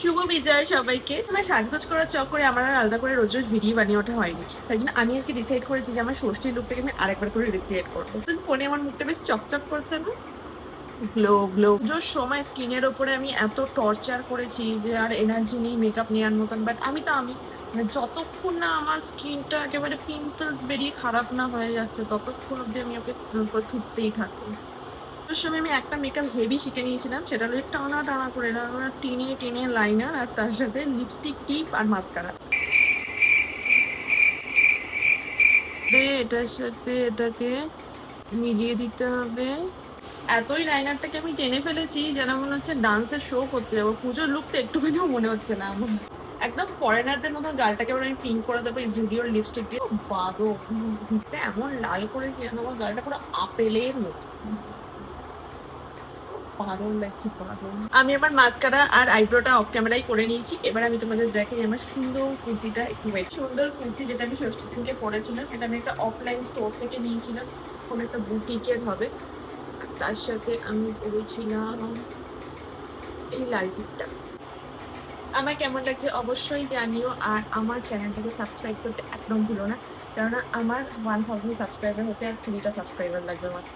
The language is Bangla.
শুভ বিজয় সবাইকে। আমার সাজগোজ করার চক্করে আমার আর আলাদা করে রোজ রোজ ভিডিও বানিয়ে ওঠা হয়নি। তাই জন্য আমি আজকে ডিসাইড করেছি যে আমার ষষ্ঠীর লুকটাকে আমি আরেকবার করে রিক্রিয়েট করব। তুমি ফোনে আমার মুখটা বেশ চকচক করছে না? গ্লো গ্লো পুজোর সময় স্কিনের ওপরে আমি এত টর্চার করেছি যে আর এনার্জি নেই মেকআপ নেওয়ার মতন। বাট আমি তো আমি মানে যতক্ষণ না আমার স্কিনটা একেবারে পিম্পলস বেরিয়ে খারাপ না হয়ে যাচ্ছে ততক্ষণ অব্দি আমি ওকে থুততেই থাকব। ওর সময় আমি একটা মেকআপ হেভি শিখে নিয়েছিলাম, সেটা হলো টানা টানা করে না টেনে টেনে লাইনার আর তার সাথে লিপস্টিক টিপ আর মাস্কারা এটার সাথে এটাকে মিলিয়ে দিতে হবে। এতই লাইনারটাকে আমি টেনে ফেলেছি যেন মনে হচ্ছে ডান্সের শো করতে যাব। পুজোর লুক তো একটুখানিও মনে হচ্ছে না আমার। একদম ফরেনারদের মতো গালটাকে এবার আমি পিঙ্ক করে দেবো জুডিওর লিপস্টিক দিয়ে। বাদো এমন লাল করেছি যেন আমার গালটা পুরো আপেলের মতো। পাগল লাগছে পাগল আমি আমার মাস্কারা আর আইব্রোটা অফ ক্যামেরাই করে নিয়েছি। এবার আমি তোমাদের দেখাই আমার সুন্দর কুর্তিটা একটু সুন্দর কুর্তি যেটা আমি ষষ্ঠী দিনকে পরেছিলাম, এটা আমি একটা অফলাইন স্টোর থেকে নিয়েছিলাম। কোনো একটা বুটিকের হবে। তার সাথে আমি পরেছিলাম এই লাল টিপটা। আমার কেমন লাগছে অবশ্যই জানিও। আর আমার চ্যানেলটাকে সাবস্ক্রাইব করতে একদম ভুলো না। কেননা আমার ওয়ান থাউজেন্ড সাবস্ক্রাইবার হতে আর কুড়িটা সাবস্ক্রাইবার লাগবে মাত্র।